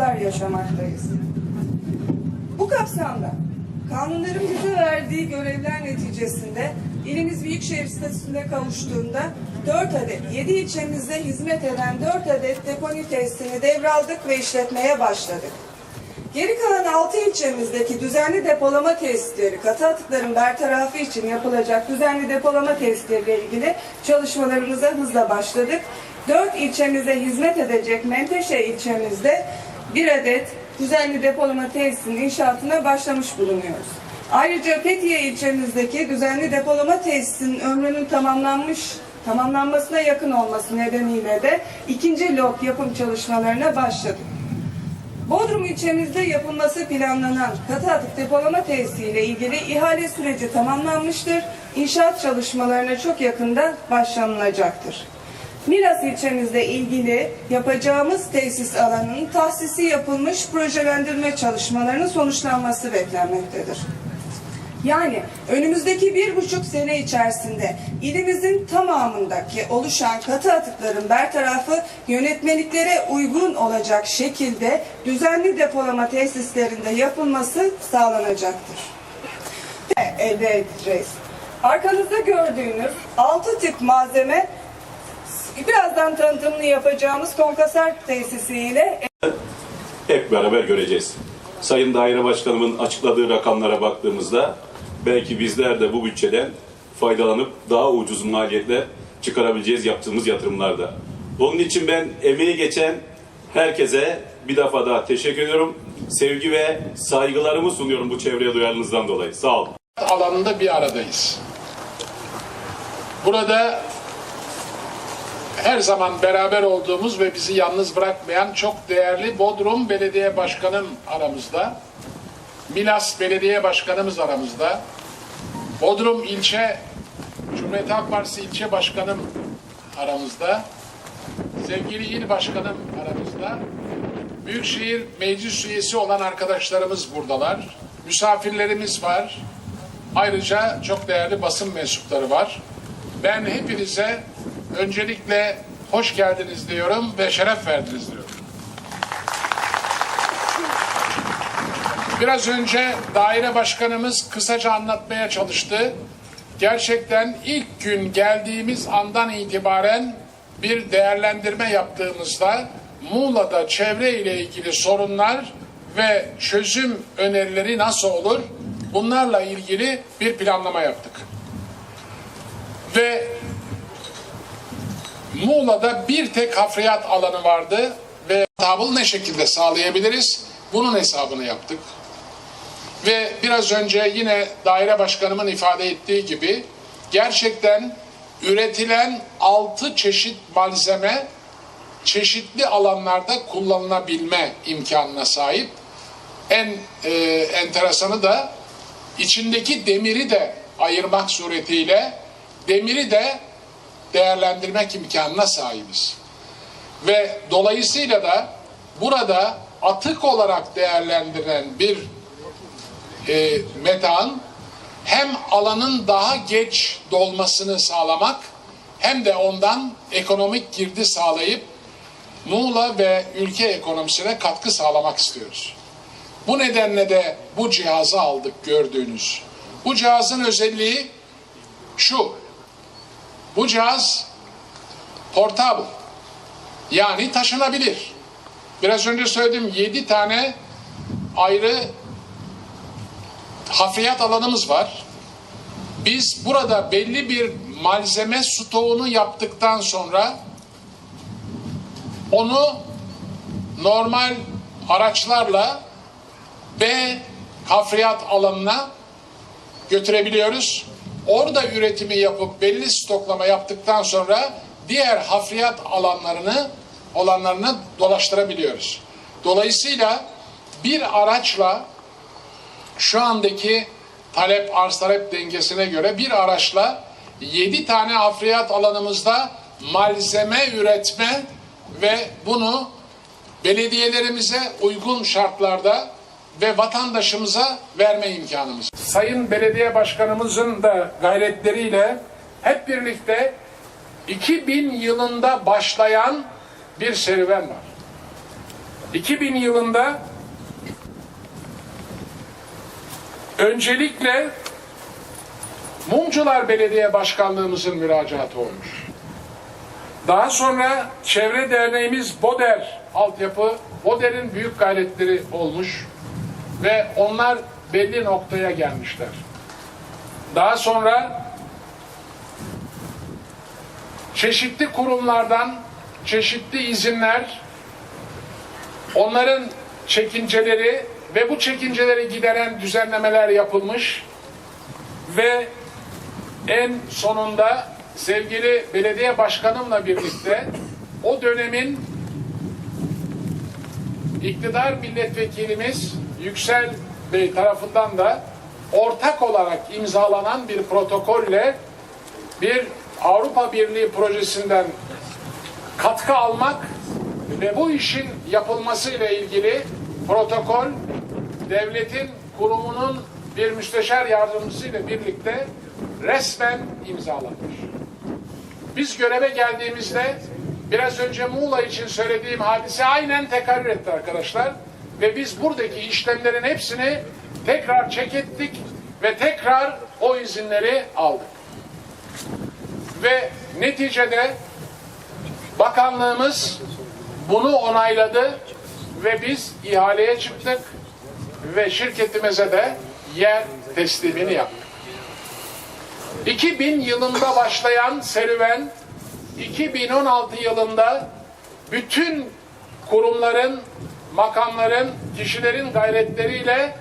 sıkıntılar yaşamaktayız. Bu kapsamda kanunların bize verdiği görevler neticesinde ilimiz büyükşehir statüsüne kavuştuğunda 4 adet 7 ilçemizde hizmet eden 4 adet deponi tesisini devraldık ve işletmeye başladık. Geri kalan 6 ilçemizdeki düzenli depolama tesisleri, katı atıkların bertarafı için yapılacak düzenli depolama tesisleriyle ilgili çalışmalarımıza hızla başladık. 4 ilçemize hizmet edecek Menteşe ilçemizde bir adet düzenli depolama tesisinin inşaatına başlamış bulunuyoruz. Ayrıca Fethiye ilçemizdeki düzenli depolama tesisinin ömrünün tamamlanmış tamamlanmasına yakın olması nedeniyle de ikinci lot yapım çalışmalarına başladık. Bodrum ilçemizde yapılması planlanan katı atık depolama tesisiyle ilgili ihale süreci tamamlanmıştır. İnşaat çalışmalarına çok yakında başlanılacaktır. Milas ilçemizde ilgili yapacağımız tesis alanının tahsisi yapılmış projelendirme çalışmalarının sonuçlanması beklenmektedir. Yani önümüzdeki bir buçuk sene içerisinde ilimizin tamamındaki oluşan katı atıkların bertarafı yönetmeliklere uygun olacak şekilde düzenli depolama tesislerinde yapılması sağlanacaktır. Elde edeceğiz. Arkanızda gördüğünüz altı tip malzeme birazdan tanıtımını yapacağımız konkasar tesisiyle hep beraber göreceğiz. Sayın Daire Başkanımın açıkladığı rakamlara baktığımızda belki bizler de bu bütçeden faydalanıp daha ucuz maliyetle çıkarabileceğiz yaptığımız yatırımlarda. Onun için ben emeği geçen herkese bir defa daha teşekkür ediyorum. Sevgi ve saygılarımı sunuyorum bu çevreye duyarlılığınızdan dolayı. Sağ olun. alanında bir aradayız. Burada her zaman beraber olduğumuz ve bizi yalnız bırakmayan çok değerli Bodrum Belediye Başkanım aramızda, Milas Belediye Başkanımız aramızda, Bodrum İlçe Cumhuriyet Halk Partisi İlçe Başkanım aramızda, sevgili il başkanım aramızda, Büyükşehir Meclis üyesi olan arkadaşlarımız buradalar, misafirlerimiz var, Ayrıca çok değerli basın mensupları var. Ben hepinize öncelikle hoş geldiniz diyorum ve şeref verdiniz diyorum. Biraz önce daire başkanımız kısaca anlatmaya çalıştı. Gerçekten ilk gün geldiğimiz andan itibaren bir değerlendirme yaptığımızda Muğla'da çevre ile ilgili sorunlar ve çözüm önerileri nasıl olur? Bunlarla ilgili bir planlama yaptık. Ve Muğla'da bir tek hafriyat alanı vardı ve tabıl ne şekilde sağlayabiliriz? Bunun hesabını yaptık. Ve biraz önce yine daire başkanımın ifade ettiği gibi gerçekten üretilen altı çeşit malzeme çeşitli alanlarda kullanılabilme imkanına sahip. En e, enteresanı da içindeki demiri de ayırmak suretiyle demiri de değerlendirmek imkanına sahibiz. Ve dolayısıyla da burada atık olarak değerlendirilen bir e, metan hem alanın daha geç dolmasını sağlamak hem de ondan ekonomik girdi sağlayıp Muğla ve ülke ekonomisine katkı sağlamak istiyoruz. Bu nedenle de bu cihazı aldık gördüğünüz. Bu cihazın özelliği şu. Bu cihaz portable. Yani taşınabilir. Biraz önce söyledim 7 tane ayrı hafriyat alanımız var. Biz burada belli bir malzeme stoğunu yaptıktan sonra onu normal araçlarla B hafriyat alanına götürebiliyoruz. Orada üretimi yapıp belli stoklama yaptıktan sonra diğer hafriyat alanlarını olanlarını dolaştırabiliyoruz. Dolayısıyla bir araçla şu andaki talep arz talep dengesine göre bir araçla 7 tane hafriyat alanımızda malzeme üretme ve bunu belediyelerimize uygun şartlarda ve vatandaşımıza verme imkanımız. Sayın Belediye Başkanımızın da gayretleriyle hep birlikte 2000 yılında başlayan bir serüven var. 2000 yılında öncelikle Mumcular Belediye Başkanlığımızın müracaatı olmuş. Daha sonra Çevre Derneğimiz BODER altyapı, BODER'in büyük gayretleri olmuş ve onlar belli noktaya gelmişler. Daha sonra çeşitli kurumlardan çeşitli izinler, onların çekinceleri ve bu çekinceleri gideren düzenlemeler yapılmış ve en sonunda sevgili belediye başkanımla birlikte o dönemin iktidar milletvekilimiz Yüksel Bey tarafından da ortak olarak imzalanan bir protokolle bir Avrupa Birliği projesinden katkı almak ve bu işin yapılması ile ilgili protokol devletin kurumunun bir müsteşar yardımcısı ile birlikte resmen imzalanmış. Biz göreve geldiğimizde biraz önce Muğla için söylediğim hadise aynen tekarrür etti arkadaşlar. Ve biz buradaki işlemlerin hepsini tekrar çek ettik ve tekrar o izinleri aldık. Ve neticede bakanlığımız bunu onayladı ve biz ihaleye çıktık ve şirketimize de yer teslimini yaptık. 2000 yılında başlayan serüven 2016 yılında bütün kurumların, makamların, kişilerin gayretleriyle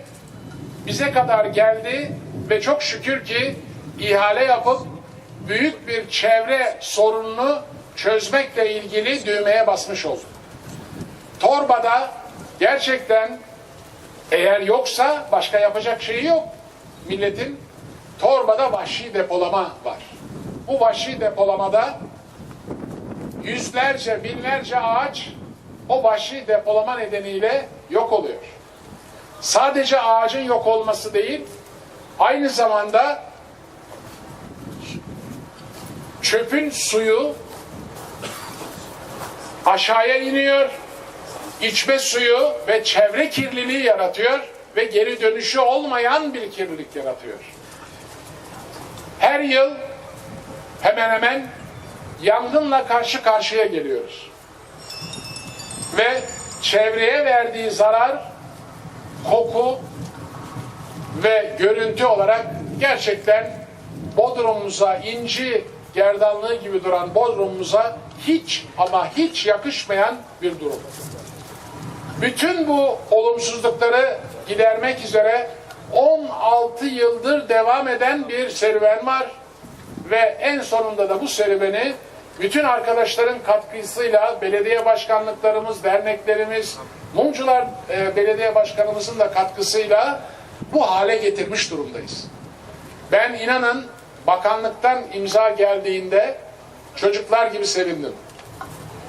bize kadar geldi ve çok şükür ki ihale yapıp büyük bir çevre sorununu çözmekle ilgili düğmeye basmış olduk. Torba'da gerçekten eğer yoksa başka yapacak şeyi yok milletin. Torba'da vahşi depolama var. Bu vahşi depolamada yüzlerce, binlerce ağaç o vahşi depolama nedeniyle yok oluyor. Sadece ağacın yok olması değil, aynı zamanda çöpün suyu aşağıya iniyor, içme suyu ve çevre kirliliği yaratıyor ve geri dönüşü olmayan bir kirlilik yaratıyor. Her yıl hemen hemen yangınla karşı karşıya geliyoruz. Ve çevreye verdiği zarar, koku ve görüntü olarak gerçekten Bodrum'umuza inci gerdanlığı gibi duran Bodrum'umuza hiç ama hiç yakışmayan bir durum. Bütün bu olumsuzlukları gidermek üzere 16 yıldır devam eden bir serüven var ve en sonunda da bu serüveni bütün arkadaşların katkısıyla belediye başkanlıklarımız, derneklerimiz, Mumcular e, Belediye Başkanımızın da katkısıyla bu hale getirmiş durumdayız. Ben inanın bakanlıktan imza geldiğinde çocuklar gibi sevindim.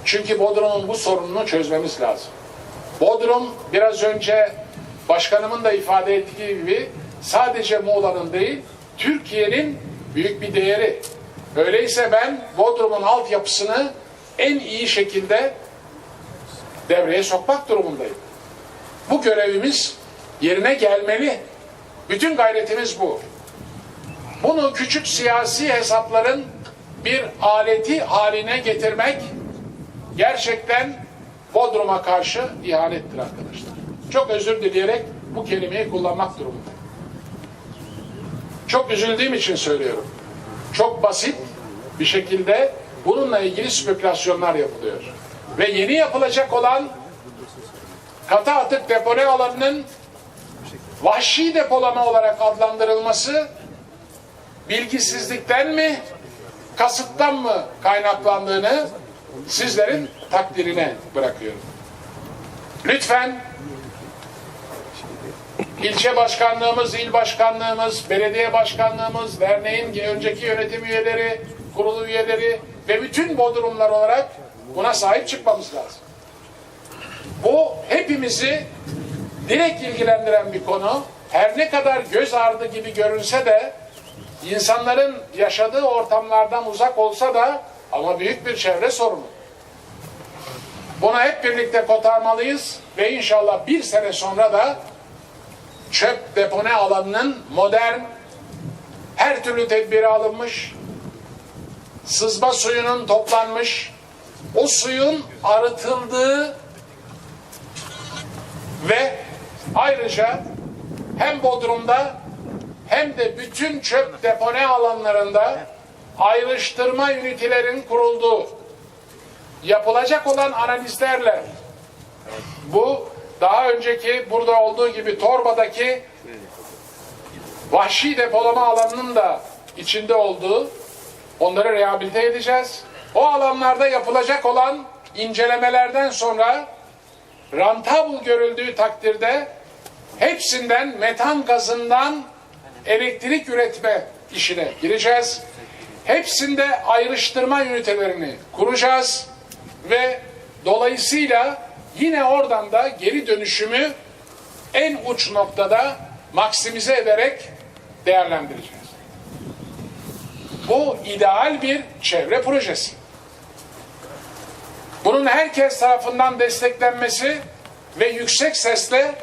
Çünkü Bodrum'un bu sorununu çözmemiz lazım. Bodrum biraz önce başkanımın da ifade ettiği gibi sadece Muğla'nın değil, Türkiye'nin büyük bir değeri. Öyleyse ben Bodrum'un altyapısını en iyi şekilde devreye sokmak durumundayım. Bu görevimiz yerine gelmeli. Bütün gayretimiz bu. Bunu küçük siyasi hesapların bir aleti haline getirmek gerçekten Bodrum'a karşı ihanettir arkadaşlar. Çok özür dileyerek bu kelimeyi kullanmak durumundayım. Çok üzüldüğüm için söylüyorum. Çok basit bir şekilde bununla ilgili spekülasyonlar yapılıyor. Ve yeni yapılacak olan katı atık depone alanının vahşi depolama olarak adlandırılması bilgisizlikten mi, kasıttan mı kaynaklandığını sizlerin takdirine bırakıyorum. Lütfen ilçe başkanlığımız, il başkanlığımız, belediye başkanlığımız, derneğin önceki yönetim üyeleri, kurulu üyeleri ve bütün bodrumlar olarak buna sahip çıkmamız lazım. Bu hepimizi direkt ilgilendiren bir konu. Her ne kadar göz ardı gibi görünse de insanların yaşadığı ortamlardan uzak olsa da ama büyük bir çevre sorunu. Bunu hep birlikte kotarmalıyız ve inşallah bir sene sonra da çöp depone alanının modern, her türlü tedbiri alınmış, sızma suyunun toplanmış, o suyun arıtıldığı ve ayrıca hem Bodrum'da hem de bütün çöp depone alanlarında ayrıştırma ünitelerin kurulduğu yapılacak olan analizlerle bu daha önceki burada olduğu gibi Torba'daki vahşi depolama alanının da içinde olduğu onları rehabilite edeceğiz. O alanlarda yapılacak olan incelemelerden sonra rantabl görüldüğü takdirde hepsinden metan gazından elektrik üretme işine gireceğiz. Hepsinde ayrıştırma ünitelerini kuracağız ve dolayısıyla yine oradan da geri dönüşümü en uç noktada maksimize ederek değerlendireceğiz. Bu ideal bir çevre projesi. Bunun herkes tarafından desteklenmesi ve yüksek sesle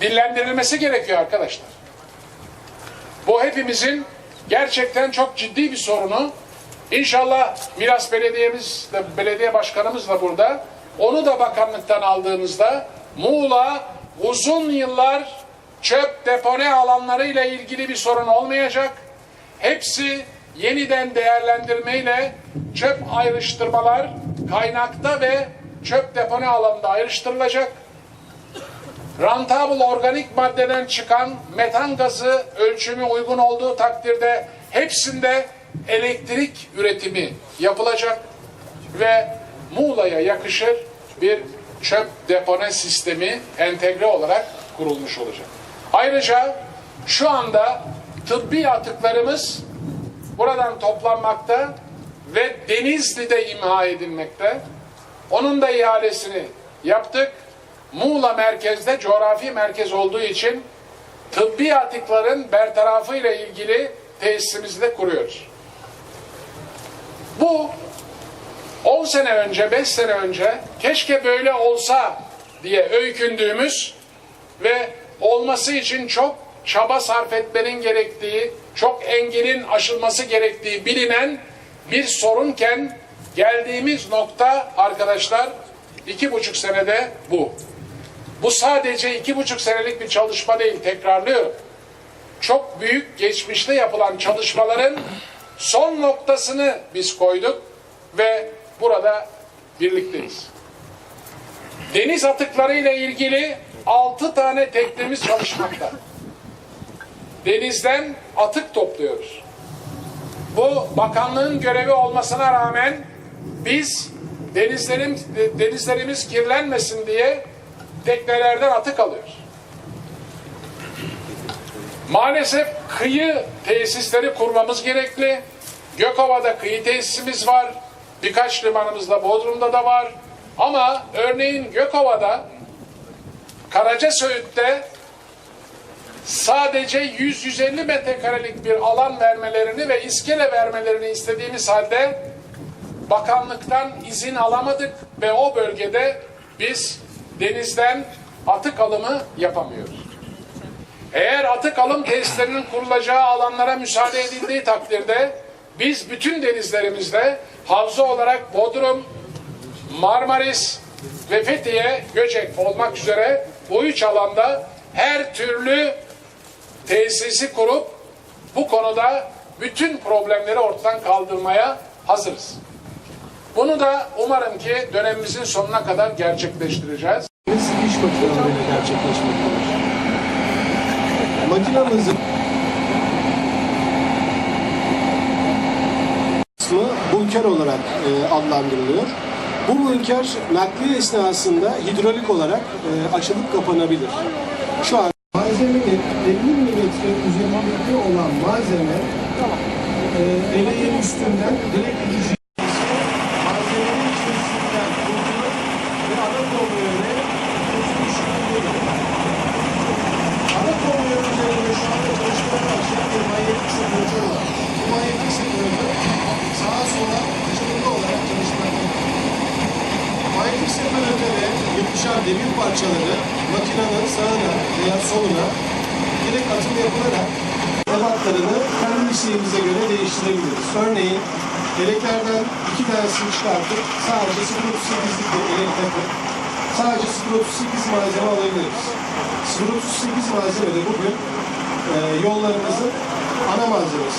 dillendirilmesi gerekiyor arkadaşlar. Bu hepimizin gerçekten çok ciddi bir sorunu. İnşallah Miras Belediye'miz de belediye başkanımız da burada. Onu da bakanlıktan aldığımızda Muğla uzun yıllar çöp depone alanları ile ilgili bir sorun olmayacak. Hepsi yeniden değerlendirmeyle çöp ayrıştırmalar kaynakta ve çöp depone alanında ayrıştırılacak rentable organik maddeden çıkan metan gazı ölçümü uygun olduğu takdirde hepsinde elektrik üretimi yapılacak ve Muğla'ya yakışır bir çöp depone sistemi entegre olarak kurulmuş olacak. Ayrıca şu anda tıbbi atıklarımız buradan toplanmakta ve Denizli'de imha edilmekte. Onun da ihalesini yaptık. Muğla merkezde coğrafi merkez olduğu için tıbbi atıkların bertarafı ile ilgili tesisimizi de kuruyoruz. Bu 10 sene önce, 5 sene önce keşke böyle olsa diye öykündüğümüz ve olması için çok çaba sarf etmenin gerektiği, çok engelin aşılması gerektiği bilinen bir sorunken geldiğimiz nokta arkadaşlar iki buçuk senede bu. Bu sadece iki buçuk senelik bir çalışma değil, tekrarlıyorum. Çok büyük geçmişte yapılan çalışmaların son noktasını biz koyduk ve burada birlikteyiz. Deniz atıkları ile ilgili altı tane teknemiz çalışmakta. Denizden atık topluyoruz. Bu bakanlığın görevi olmasına rağmen biz denizlerim, denizlerimiz kirlenmesin diye teknelerden atık alıyoruz. Maalesef kıyı tesisleri kurmamız gerekli. Gökova'da kıyı tesisimiz var. Birkaç limanımızda Bodrum'da da var. Ama örneğin Gökova'da Karaca sadece 100-150 metrekarelik bir alan vermelerini ve iskele vermelerini istediğimiz halde bakanlıktan izin alamadık ve o bölgede biz denizden atık alımı yapamıyoruz. Eğer atık alım tesislerinin kurulacağı alanlara müsaade edildiği takdirde biz bütün denizlerimizde havza olarak Bodrum, Marmaris ve Fethiye, Göcek olmak üzere bu üç alanda her türlü tesisi kurup bu konuda bütün problemleri ortadan kaldırmaya hazırız. Bunu da umarım ki dönemimizin sonuna kadar gerçekleştireceğiz. iş makinelerinde gerçekleşmektedir. Makinamızın bunker olarak e, adlandırılıyor. Bu bunker nakliye esnasında hidrolik olarak e, açılıp kapanabilir. Şu an malzemenin 50 milimetre üzerinde olan malzeme e, eleğin üstünden direkt itici malzemenin içerisinden kurtulup ve ana kolyeyle uzun ışıklı Ana kolye üzerinde şu anda çalışmaya başlayan bir manyetik separatör var. Bu manyetik separatör sağa sola açılımlı olarak çalışmaktadır. Ebatları makinenin sağına veya soluna direkt atım yapılarak ebatlarını kendi isteğimize göre değiştirebiliriz. Örneğin eleklerden iki tanesini çıkartıp sadece 0.38'lik bir elek takıp sadece 0.38 malzeme alabiliriz. 0.38 malzeme de bugün e, yollarımızın ana malzemesi.